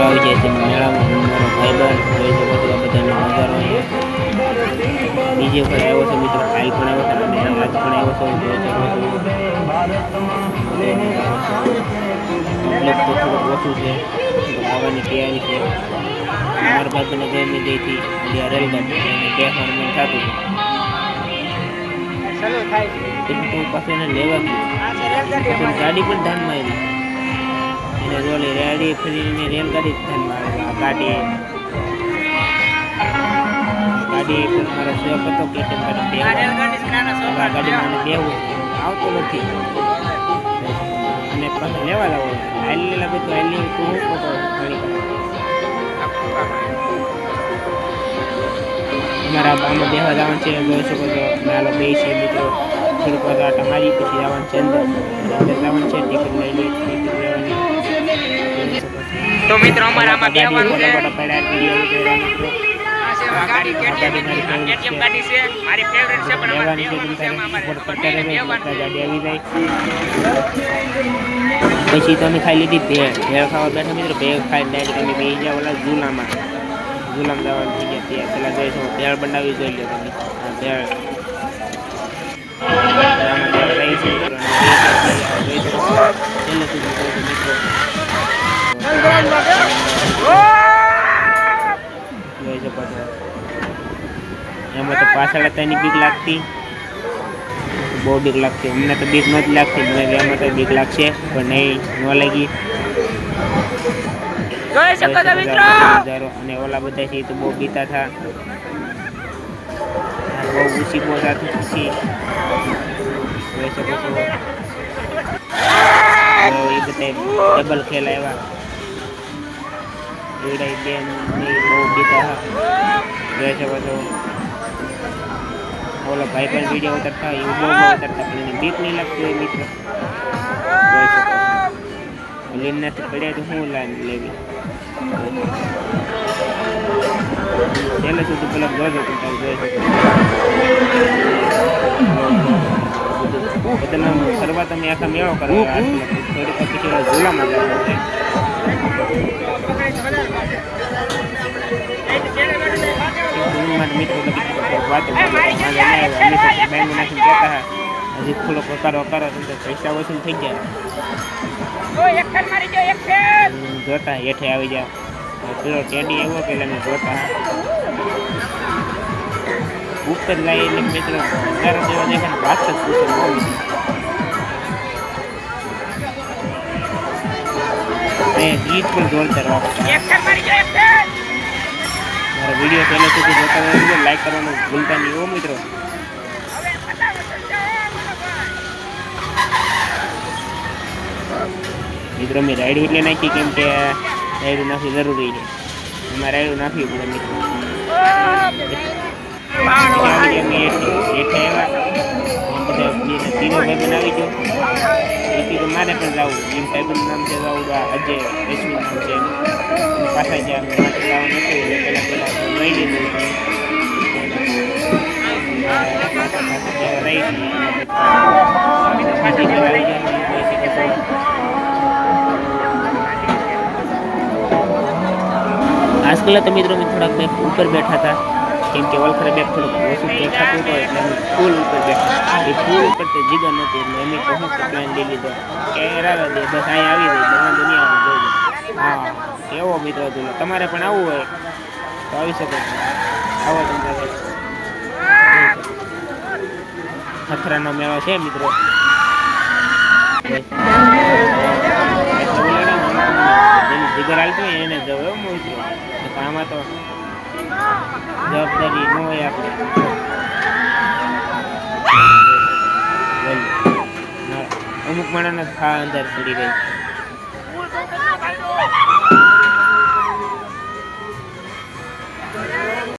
Subscribe చేసి madam easy ఒక drivers మీతో ఫైల్ కూడా ఇవ్వచ్చు మేడం లంచ్ కూడా ఇవ్వచ్చు گاڑی پر دن میں એને જોલી રેડી ફરીને ધ્યાનમાં આવી. ગાડી ગાડી પણ મારો શોખ હતો કે કેમ કરી ગાડીમાં મને બેહવું આવતો નથી. અને પછી લેવા લાવો. હાલી લાગે તો હાલી તું ફોટો અમારા આમાં બેહવા જવાનું છે. જોઈ શકો છો. નાલો બે છે મિત્રો. થોડુંક વાર આટા મારી પછી જવાનું છે અંદર. જવાનું છે. ટિકિટ લઈ લઈ ટિકિટ લેવાની. તો મિત્રો અમારે આમાં ગાડી છે. ગાડી. ગાડી મારી ફેવરેટ પણ અમારે અમારે પછી તમે ખાઈ લીધી ભેળ. ભેળ ખાવા બેઠા મિત્રો ભેળ ખાઈ ડાયરેક્ટ તમે બે જાવ ઓલા ઝૂલામાં ઝૂલામાં જવાનું થઈ ગયા ત્યાં પેલા જોઈશું ભેળ બનાવી જોઈ લો તમે. આ ભેળ. જોઈ શકો મિત્રો જોઈ શકો છો એમાં તો પાછળ હતાની બીક લાગતી. બહુ બીક લાગતી. અમને તો બીક નથી લાગતી. મને એમાં તો બીક લાગશે પણ નહીં ન લાગી. અને ઓલા બધા છે તો બહુ બીતા હતા બહુ ઊંચી થતી ખુશી જોઈ શકો છો એ બધા ડબલ ખેલ આવ્યા. બેન ને બહુ હતા જોઈ શકો છો ઓલો ભાઈ પણ વીડિયો ઉતરતા હોય, એવું બહુ ઉતરતા પણ એને બીક નહીં લાગતી હોય મિત્ર જોઈ શકો પડ્યા તો હું લાઈન લેવી છેલ્લે સુધી પેલા તો તમે જોઈ શકો બધાના શરૂઆત તમે આખા મેળો કરો થોડીક પછી ઝૂલામાં જવાનું છે હજી થોડોક કરો કરો તો તો પૈસા વસૂલ થઈ ગયા જોતા હેઠે આવી જાય પેલો ટેડી એવો પેલા જોતા ઉપર લાવી એટલે મિત્રો નજારો જેવા દેખાય વાત જ પૂછો બહુ ગીત પણ જોરદાર મારી વીડિયો પહેલે સુધી જોતા હોય લાઈક કરવાનું ભૂલતા નહીં હો મિત્રો. મિત્રો મેં રાઈડ એટલે નાખી કેમ કે રાઈડ નાખવી જરૂરી છે. એમાં રાઈડ નાખવી પડે મિત્રો. મારે પણ જવું એમ ભાઈબંધ નામ છે જવું અજય રશ્મિ નામ છે પાછા જ્યાં માથે જવાનું હતું એટલે પહેલાં પહેલાં લઈ લીધું. આજકાલ તો મિત્રો અમે થોડાક મેં ઉપર બેઠા હતા કેમ કે વલખરે બેગ થોડુંક ઓછું દેખાતું હતું, એટલે અમે ફૂલ ઉપર બેઠા એ ફૂલ ઉપર તો જીગર નથી એટલે અમે કહું કે પ્લાન લઈ લીધો. કે રાવા દે બસ અહીંયા આવી જાય બધા વાંધો જોઈ હા એવો મિત્રો હતો તમારે પણ આવવું હોય, તો આવી શકો આવો તમારે. ખતરાનો મેળો છે, મિત્રો. જીગર હાલતું એને જવું મિત્રો આમાં તો જવાબદારી ન હોય આપણે. અમુક માણસને ખા અંદર પડી ગઈ